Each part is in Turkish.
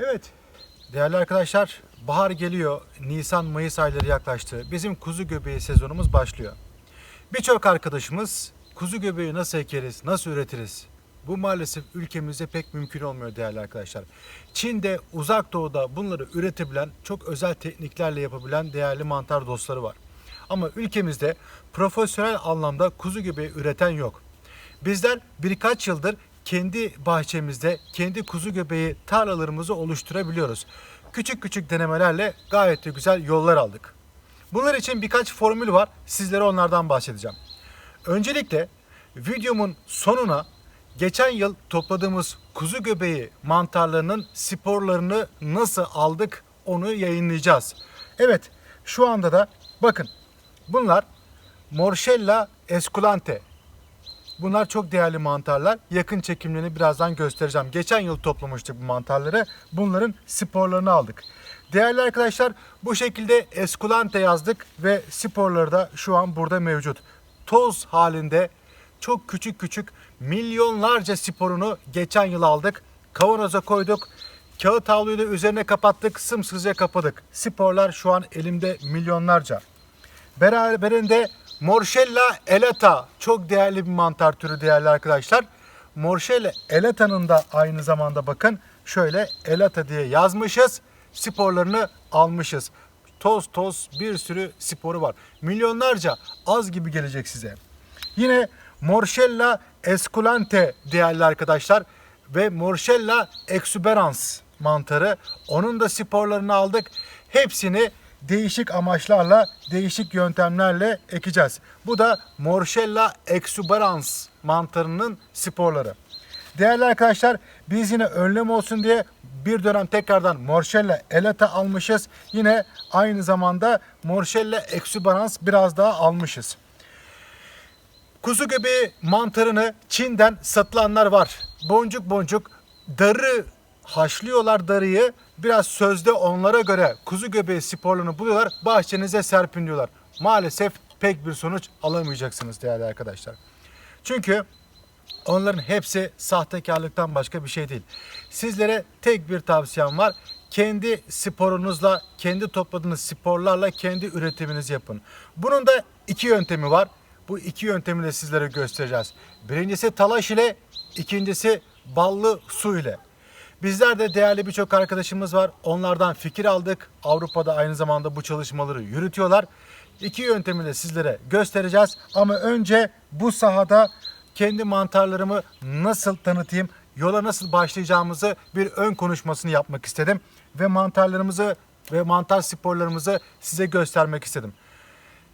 Evet, değerli arkadaşlar, bahar geliyor, Nisan-Mayıs ayları yaklaştı. Bizim kuzu göbeği sezonumuz başlıyor. Birçok arkadaşımız kuzu göbeği nasıl ekeriz, nasıl üretiriz? Bu maalesef ülkemizde pek mümkün olmuyor değerli arkadaşlar. Çin'de, uzak doğuda bunları üretebilen, çok özel tekniklerle yapabilen değerli mantar dostları var. Ama ülkemizde profesyonel anlamda kuzu göbeği üreten yok. Bizler birkaç yıldır kendi bahçemizde kendi kuzu göbeği tarlalarımızı oluşturabiliyoruz. Küçük küçük denemelerle gayet de güzel yollar aldık. Bunlar için birkaç formül var. Sizlere onlardan bahsedeceğim. Öncelikle videomun sonuna geçen yıl topladığımız kuzu göbeği mantarlarının sporlarını nasıl aldık onu yayınlayacağız. Evet şu anda da bakın bunlar Morchella esculante Bunlar çok değerli mantarlar. Yakın çekimlerini birazdan göstereceğim. Geçen yıl toplamıştık bu mantarları. Bunların sporlarını aldık. Değerli arkadaşlar bu şekilde Esculante yazdık ve sporları da şu an burada mevcut. Toz halinde çok küçük küçük milyonlarca sporunu geçen yıl aldık. Kavanoza koyduk. Kağıt havluyu da üzerine kapattık. Sımsıkıca kapadık. Sporlar şu an elimde milyonlarca. Beraberinde Morchella elata çok değerli bir mantar türü değerli arkadaşlar. Morchella elata'nın da aynı zamanda bakın şöyle elata diye yazmışız. Sporlarını almışız. Toz toz bir sürü sporu var. Milyonlarca az gibi gelecek size. Yine Morchella esculante değerli arkadaşlar ve Morchella exuberans mantarı. Onun da sporlarını aldık. Hepsini değişik amaçlarla, değişik yöntemlerle ekeceğiz. Bu da Morchella exuberans mantarının sporları. Değerli arkadaşlar biz yine önlem olsun diye bir dönem tekrardan Morchella elata almışız. Yine aynı zamanda Morchella exuberans biraz daha almışız. Kuzu göbeği mantarını Çin'den satılanlar var. Boncuk boncuk darı haşlıyorlar darıyı. Biraz sözde onlara göre kuzu göbeği sporlarını buluyorlar. Bahçenize serpinliyorlar. Maalesef pek bir sonuç alamayacaksınız değerli arkadaşlar. Çünkü onların hepsi sahtekarlıktan başka bir şey değil. Sizlere tek bir tavsiyem var. Kendi sporunuzla, kendi topladığınız sporlarla kendi üretiminizi yapın. Bunun da iki yöntemi var. Bu iki yöntemi de sizlere göstereceğiz. Birincisi talaş ile, ikincisi ballı su ile. Bizler de değerli birçok arkadaşımız var. Onlardan fikir aldık. Avrupa'da aynı zamanda bu çalışmaları yürütüyorlar. İki yöntemi de sizlere göstereceğiz. Ama önce bu sahada kendi mantarlarımı nasıl tanıtayım, yola nasıl başlayacağımızı bir ön konuşmasını yapmak istedim. Ve mantarlarımızı ve mantar sporlarımızı size göstermek istedim.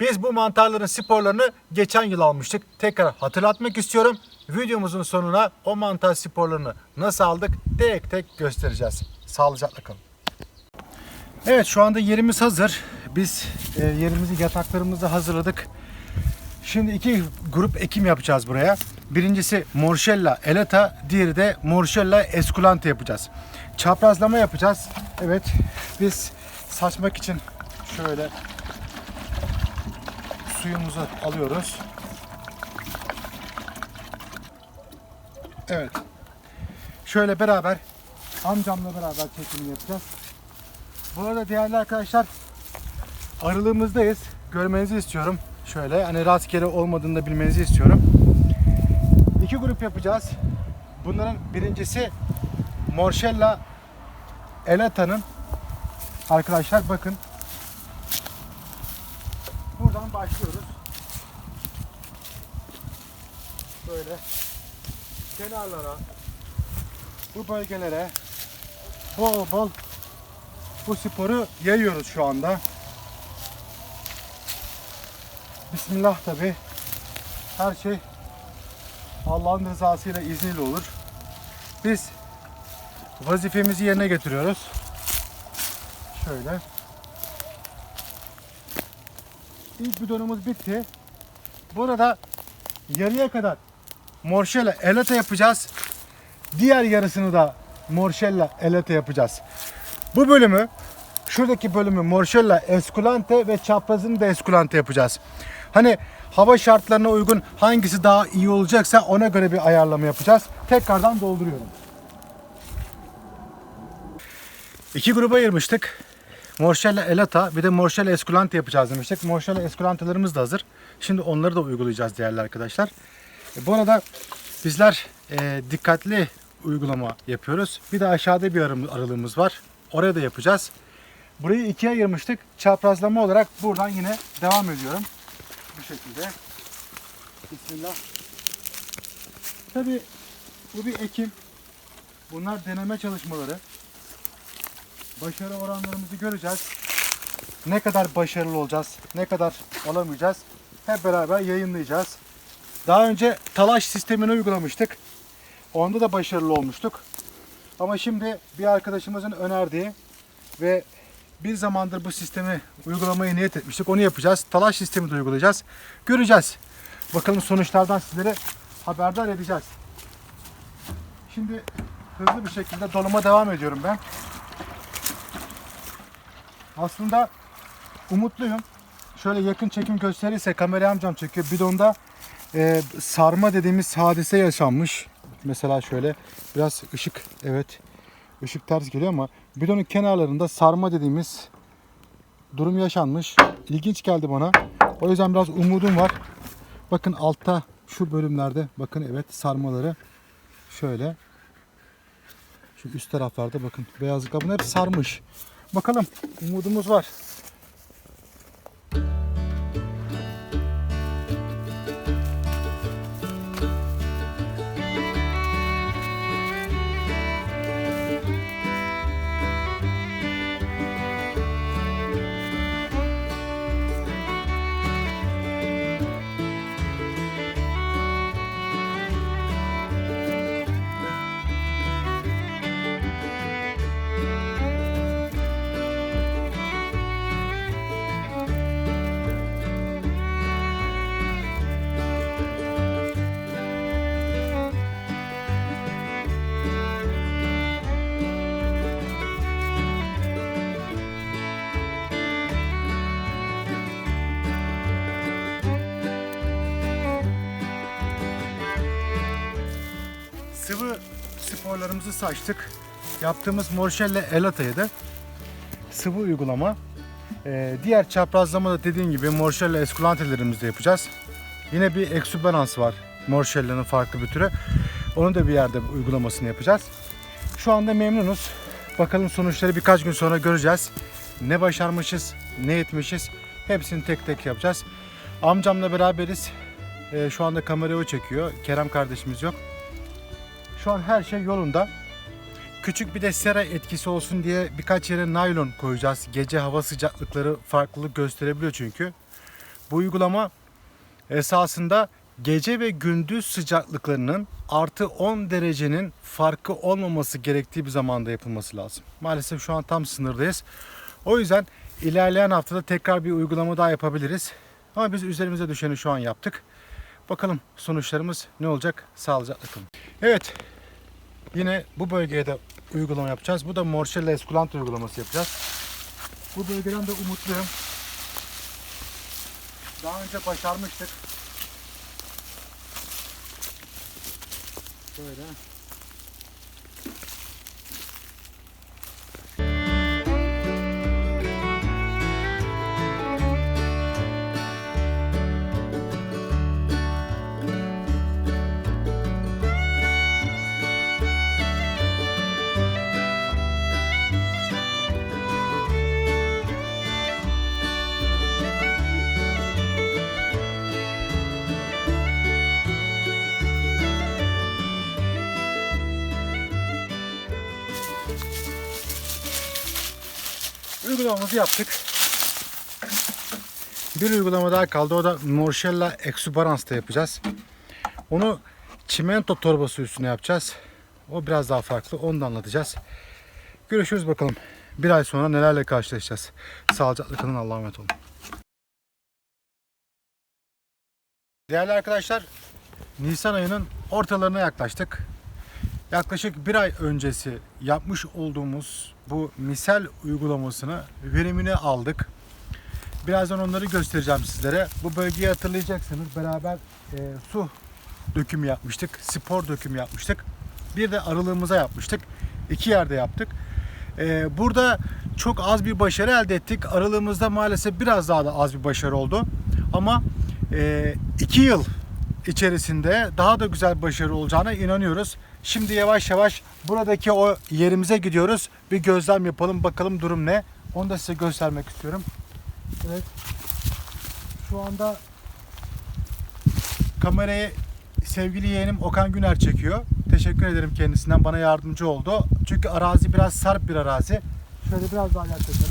Biz bu mantarların sporlarını geçen yıl almıştık. Tekrar hatırlatmak istiyorum. Videomuzun sonuna o mantar sporlarını nasıl aldık tek tek göstereceğiz. Sağlıcakla kalın. Evet şu anda yerimiz hazır. Biz e, yerimizi yataklarımızı hazırladık. Şimdi iki grup ekim yapacağız buraya. Birincisi Morchella elata, diğeri de Morchella esculante yapacağız. Çaprazlama yapacağız. Evet biz saçmak için şöyle suyumuzu alıyoruz. Evet. Şöyle beraber amcamla beraber çekimini yapacağız. Bu arada değerli arkadaşlar aralığımızdayız. Görmenizi istiyorum. Şöyle hani rastgele olmadığını da bilmenizi istiyorum. İki grup yapacağız. Bunların birincisi Morchella elata'nın arkadaşlar bakın buradan başlıyoruz. Böyle kenarlara bu bölgelere bol bol bu sporu yayıyoruz şu anda. Bismillah tabi. Her şey Allah'ın rızasıyla izniyle olur. Biz vazifemizi yerine getiriyoruz. Şöyle. İlk bidonumuz bitti. Burada yarıya kadar morşella elata yapacağız. Diğer yarısını da morşella elata yapacağız. Bu bölümü şuradaki bölümü morşella esculante ve çaprazını da esculante yapacağız. Hani hava şartlarına uygun hangisi daha iyi olacaksa ona göre bir ayarlama yapacağız. Tekrardan dolduruyorum. İki gruba ayırmıştık. Morşella elata bir de Morşella esculante yapacağız demiştik. Morşella esculante'larımız da hazır. Şimdi onları da uygulayacağız değerli arkadaşlar. E, bu arada bizler e, dikkatli uygulama yapıyoruz. Bir de aşağıda bir aralığımız var. Oraya da yapacağız. Burayı ikiye ayırmıştık. Çaprazlama olarak buradan yine devam ediyorum. Bu şekilde. Bismillah. Tabi bu bir ekim. Bunlar deneme çalışmaları. Başarı oranlarımızı göreceğiz. Ne kadar başarılı olacağız, ne kadar olamayacağız hep beraber yayınlayacağız. Daha önce talaş sistemini uygulamıştık. Onda da başarılı olmuştuk. Ama şimdi bir arkadaşımızın önerdiği ve bir zamandır bu sistemi uygulamayı niyet etmiştik. Onu yapacağız. Talaş sistemi de uygulayacağız. Göreceğiz. Bakalım sonuçlardan sizlere haberdar edeceğiz. Şimdi hızlı bir şekilde doluma devam ediyorum ben. Aslında umutluyum. Şöyle yakın çekim gösterirse kamerayı amcam çekiyor. Bidonda e, sarma dediğimiz hadise yaşanmış. Mesela şöyle biraz ışık evet ışık ters geliyor ama bidonun kenarlarında sarma dediğimiz durum yaşanmış. İlginç geldi bana. O yüzden biraz umudum var. Bakın altta şu bölümlerde bakın evet sarmaları şöyle şu üst taraflarda bakın beyazlık bunlar hep sarmış. Bakalım umudumuz var. Sıvı sporlarımızı saçtık. Yaptığımız Morşelle Elata'yı da sıvı uygulama. Ee, diğer çaprazlama da dediğim gibi Morşelle Esculante'lerimizi de yapacağız. Yine bir eksuberans var Morşelle'nin farklı bir türü. Onu da bir yerde uygulamasını yapacağız. Şu anda memnunuz. Bakalım sonuçları birkaç gün sonra göreceğiz. Ne başarmışız, ne etmişiz hepsini tek tek yapacağız. Amcamla beraberiz. Ee, şu anda kamerayı o çekiyor. Kerem kardeşimiz yok. Şu an her şey yolunda. Küçük bir de sera etkisi olsun diye birkaç yere naylon koyacağız. Gece hava sıcaklıkları farklılık gösterebiliyor çünkü. Bu uygulama esasında gece ve gündüz sıcaklıklarının artı 10 derecenin farkı olmaması gerektiği bir zamanda yapılması lazım. Maalesef şu an tam sınırdayız. O yüzden ilerleyen haftada tekrar bir uygulama daha yapabiliriz. Ama biz üzerimize düşeni şu an yaptık. Bakalım sonuçlarımız ne olacak? Sağlıcakla kalın. Evet. Yine bu bölgeye de uygulama yapacağız. Bu da Morşella Esculante uygulaması yapacağız. Bu bölgeden de umutluyum. Daha önce başarmıştık. Böyle. Uygulamamızı yaptık. Bir uygulama daha kaldı. O da Morşella Exuberans'ta yapacağız. Onu çimento torbası üstüne yapacağız. O biraz daha farklı. Onu da anlatacağız. Görüşürüz bakalım. Bir ay sonra nelerle karşılaşacağız. Sağlıcakla kalın. Allah'a emanet olun. Değerli arkadaşlar, Nisan ayının ortalarına yaklaştık. Yaklaşık bir ay öncesi yapmış olduğumuz bu misal uygulamasını verimini aldık. Birazdan onları göstereceğim sizlere. Bu bölgeyi hatırlayacaksınız. Beraber e, su dökümü yapmıştık. Spor dökümü yapmıştık. Bir de aralığımıza yapmıştık. İki yerde yaptık. Ee, burada çok az bir başarı elde ettik. Aralığımızda maalesef biraz daha da az bir başarı oldu. Ama 2 yıl içerisinde daha da güzel başarı olacağına inanıyoruz. Şimdi yavaş yavaş buradaki o yerimize gidiyoruz. Bir gözlem yapalım bakalım durum ne. Onu da size göstermek istiyorum. Evet. Şu anda kamerayı sevgili yeğenim Okan Güner çekiyor. Teşekkür ederim kendisinden bana yardımcı oldu. Çünkü arazi biraz sarp bir arazi. Şöyle biraz daha yaklaşalım.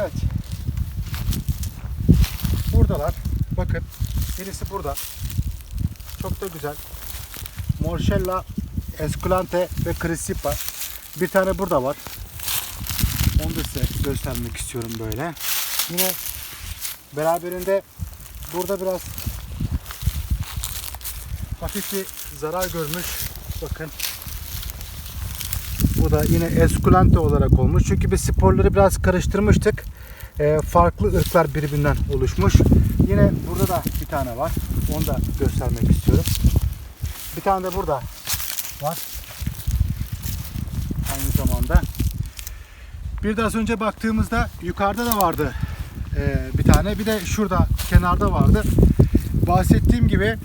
Evet. Buradalar. Bakın. Birisi burada. Çok da güzel. Morchella, Esculante ve Crisippa. Bir tane burada var. Onu da size göstermek istiyorum böyle. Yine beraberinde burada biraz hafif bir zarar görmüş. Bakın. Bu da yine Esculante olarak olmuş. Çünkü biz sporları biraz karıştırmıştık. Ee, farklı ırklar birbirinden oluşmuş. Yine burada da bir tane var. Onu da göstermek istiyorum. Bir tane de burada var. Aynı zamanda. Bir de az önce baktığımızda yukarıda da vardı ee, bir tane. Bir de şurada kenarda vardı. Bahsettiğim gibi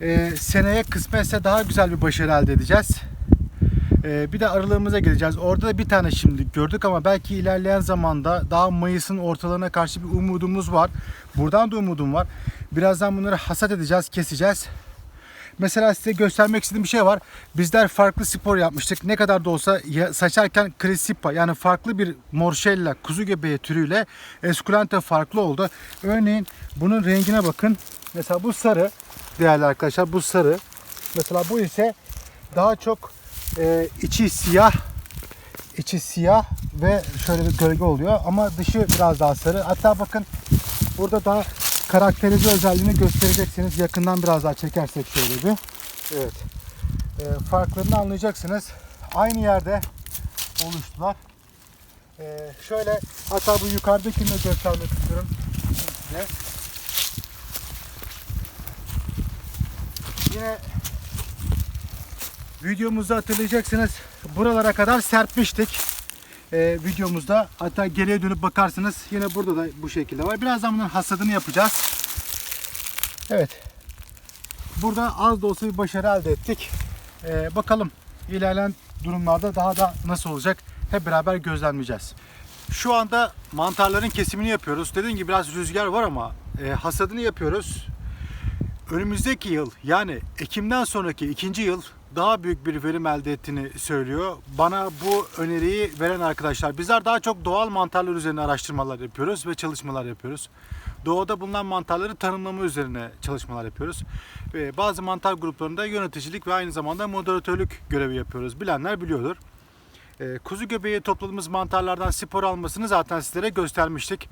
e, seneye kısmetse daha güzel bir başarı elde edeceğiz. Ee, bir de aralığımıza gideceğiz. Orada da bir tane şimdi gördük ama belki ilerleyen zamanda daha Mayıs'ın ortalarına karşı bir umudumuz var. Buradan da umudum var. Birazdan bunları hasat edeceğiz, keseceğiz. Mesela size göstermek istediğim bir şey var. Bizler farklı spor yapmıştık. Ne kadar da olsa saçarken Crisippa yani farklı bir Morchella kuzu göbeği türüyle Esculente farklı oldu. Örneğin bunun rengine bakın. Mesela bu sarı değerli arkadaşlar bu sarı. Mesela bu ise daha çok e, içi siyah içi siyah ve şöyle bir gölge oluyor ama dışı biraz daha sarı. Hatta bakın burada daha karakterize özelliğini göstereceksiniz. Yakından biraz daha çekersek şöyle bir. Evet. E, farklarını anlayacaksınız. Aynı yerde oluştular. E, şöyle hatta bu yukarıdakini de göstermek istiyorum size. Yine videomuzda hatırlayacaksınız. Buralara kadar serpmiştik. Ee, videomuzda. Hatta geriye dönüp bakarsınız. Yine burada da bu şekilde var. Birazdan bunun hasadını yapacağız. Evet. Burada az da olsa bir başarı elde ettik. Ee, bakalım ilerleyen durumlarda daha da nasıl olacak? Hep beraber gözlemleyeceğiz. Şu anda mantarların kesimini yapıyoruz. Dediğim gibi biraz rüzgar var ama e, hasadını yapıyoruz. Önümüzdeki yıl yani Ekim'den sonraki ikinci yıl daha büyük bir verim elde ettiğini söylüyor. Bana bu öneriyi veren arkadaşlar. Bizler daha çok doğal mantarlar üzerine araştırmalar yapıyoruz ve çalışmalar yapıyoruz. Doğada bulunan mantarları tanımlama üzerine çalışmalar yapıyoruz. Ve bazı mantar gruplarında yöneticilik ve aynı zamanda moderatörlük görevi yapıyoruz. Bilenler biliyordur. Ee, kuzu göbeği topladığımız mantarlardan spor almasını zaten sizlere göstermiştik.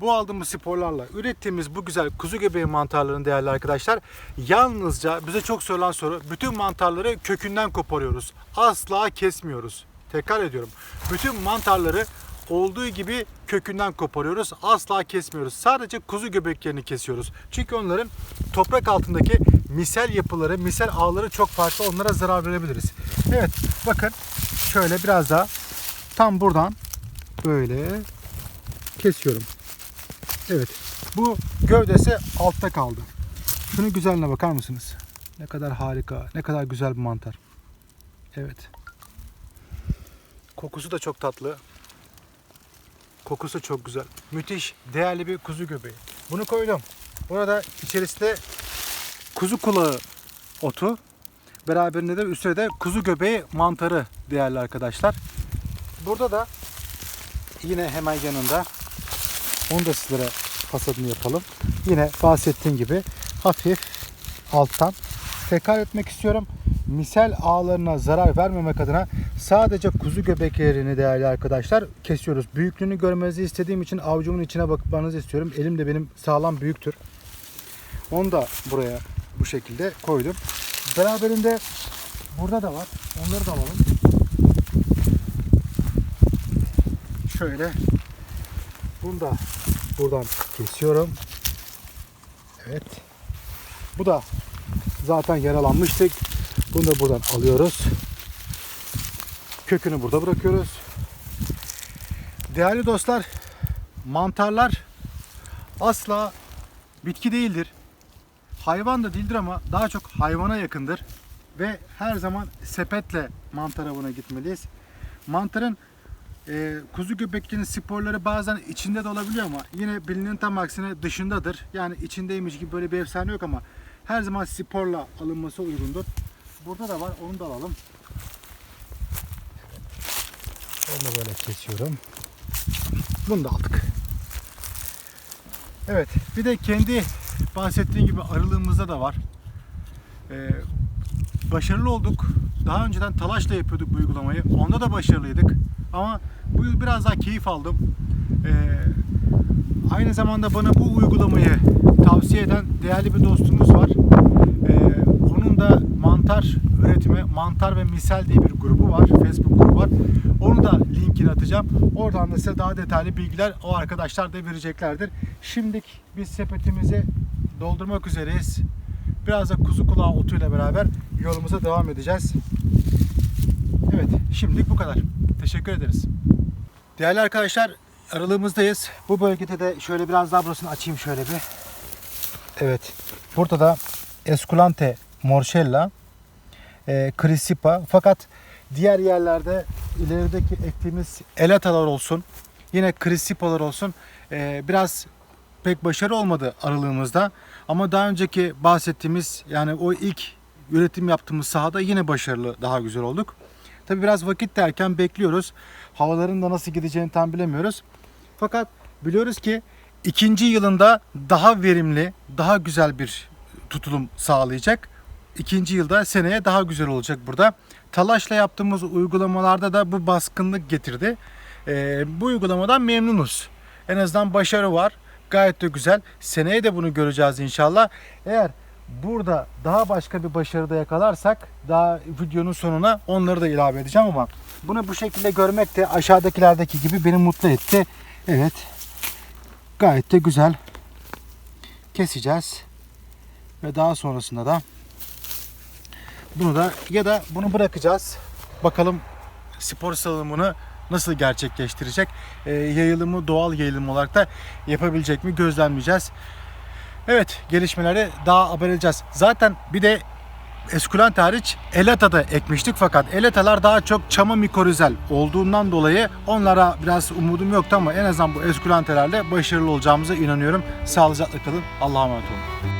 Bu aldığımız sporlarla ürettiğimiz bu güzel kuzu göbeği mantarlarını değerli arkadaşlar yalnızca bize çok sorulan soru bütün mantarları kökünden koparıyoruz. Asla kesmiyoruz. Tekrar ediyorum. Bütün mantarları olduğu gibi kökünden koparıyoruz. Asla kesmiyoruz. Sadece kuzu göbeklerini kesiyoruz. Çünkü onların toprak altındaki misel yapıları, misel ağları çok farklı. Onlara zarar verebiliriz. Evet bakın şöyle biraz daha tam buradan böyle kesiyorum. Evet. Bu gövdesi altta kaldı. Şunun güzelliğine bakar mısınız? Ne kadar harika, ne kadar güzel bir mantar. Evet. Kokusu da çok tatlı. Kokusu çok güzel. Müthiş, değerli bir kuzu göbeği. Bunu koydum. Burada içerisinde kuzu kulağı otu. Beraberinde de üstüne de kuzu göbeği mantarı değerli arkadaşlar. Burada da yine hemen yanında onu da sizlere hasadını yapalım. Yine bahsettiğim gibi hafif alttan tekrar etmek istiyorum. Misel ağlarına zarar vermemek adına sadece kuzu göbeklerini değerli arkadaşlar kesiyoruz. Büyüklüğünü görmenizi istediğim için avucumun içine bakmanızı istiyorum. Elim de benim sağlam büyüktür. Onu da buraya bu şekilde koydum. Beraberinde burada da var. Onları da alalım. Şöyle Bunu da buradan kesiyorum. Evet. Bu da zaten yaralanmıştık. Bunu da buradan alıyoruz. Kökünü burada bırakıyoruz. Değerli dostlar, mantarlar asla bitki değildir. Hayvan da değildir ama daha çok hayvana yakındır. Ve her zaman sepetle mantar avına gitmeliyiz. Mantarın e, kuzu göbekçinin sporları bazen içinde de olabiliyor ama yine bilinen tam aksine dışındadır. Yani içindeymiş gibi böyle bir efsane yok ama her zaman sporla alınması uygundur. Burada da var onu da alalım. Onu böyle kesiyorum. Bunu da aldık. Evet bir de kendi bahsettiğim gibi arılığımızda da var. Ee, başarılı olduk. Daha önceden talaşla yapıyorduk bu uygulamayı. Onda da başarılıydık. Ama bu yıl biraz daha keyif aldım. Ee, aynı zamanda bana bu uygulamayı tavsiye eden değerli bir dostumuz var. Ee, onun da mantar üretimi, mantar ve misal diye bir grubu var. Facebook grubu var. Onu da linkini atacağım. Oradan da size daha detaylı bilgiler o arkadaşlar da vereceklerdir. Şimdilik biz sepetimizi doldurmak üzereyiz. Biraz da kuzu kulağı otuyla beraber yolumuza devam edeceğiz. Evet, şimdilik bu kadar. Teşekkür ederiz. Değerli arkadaşlar, aralığımızdayız. Bu bölgede de şöyle biraz daha burasını açayım şöyle bir. Evet, burada da Esculante Morcella, e, Crisipa. Fakat diğer yerlerde ilerideki ektiğimiz elatalar olsun, yine Crisipa'lar olsun e, biraz pek başarı olmadı aralığımızda. Ama daha önceki bahsettiğimiz yani o ilk üretim yaptığımız sahada yine başarılı daha güzel olduk. Tabi biraz vakit derken bekliyoruz. Havaların da nasıl gideceğini tam bilemiyoruz. Fakat biliyoruz ki ikinci yılında daha verimli, daha güzel bir tutulum sağlayacak. İkinci yılda seneye daha güzel olacak burada. Talaşla yaptığımız uygulamalarda da bu baskınlık getirdi. Ee, bu uygulamadan memnunuz. En azından başarı var. Gayet de güzel. Seneye de bunu göreceğiz inşallah. Eğer burada daha başka bir başarıda yakalarsak daha videonun sonuna onları da ilave edeceğim ama bunu bu şekilde görmek de aşağıdakilerdeki gibi beni mutlu etti. Evet. Gayet de güzel. Keseceğiz. Ve daha sonrasında da bunu da ya da bunu bırakacağız. Bakalım spor salınımını nasıl gerçekleştirecek? Ee, yayılımı doğal yayılım olarak da yapabilecek mi gözlemleyeceğiz. Evet gelişmeleri daha haber edeceğiz. Zaten bir de Eskulent hariç Elata ekmiştik fakat Elatalar daha çok çama mikorizel olduğundan dolayı onlara biraz umudum yoktu ama en azından bu Eskulentelerle başarılı olacağımıza inanıyorum. Sağlıcakla kalın. Allah'a emanet olun.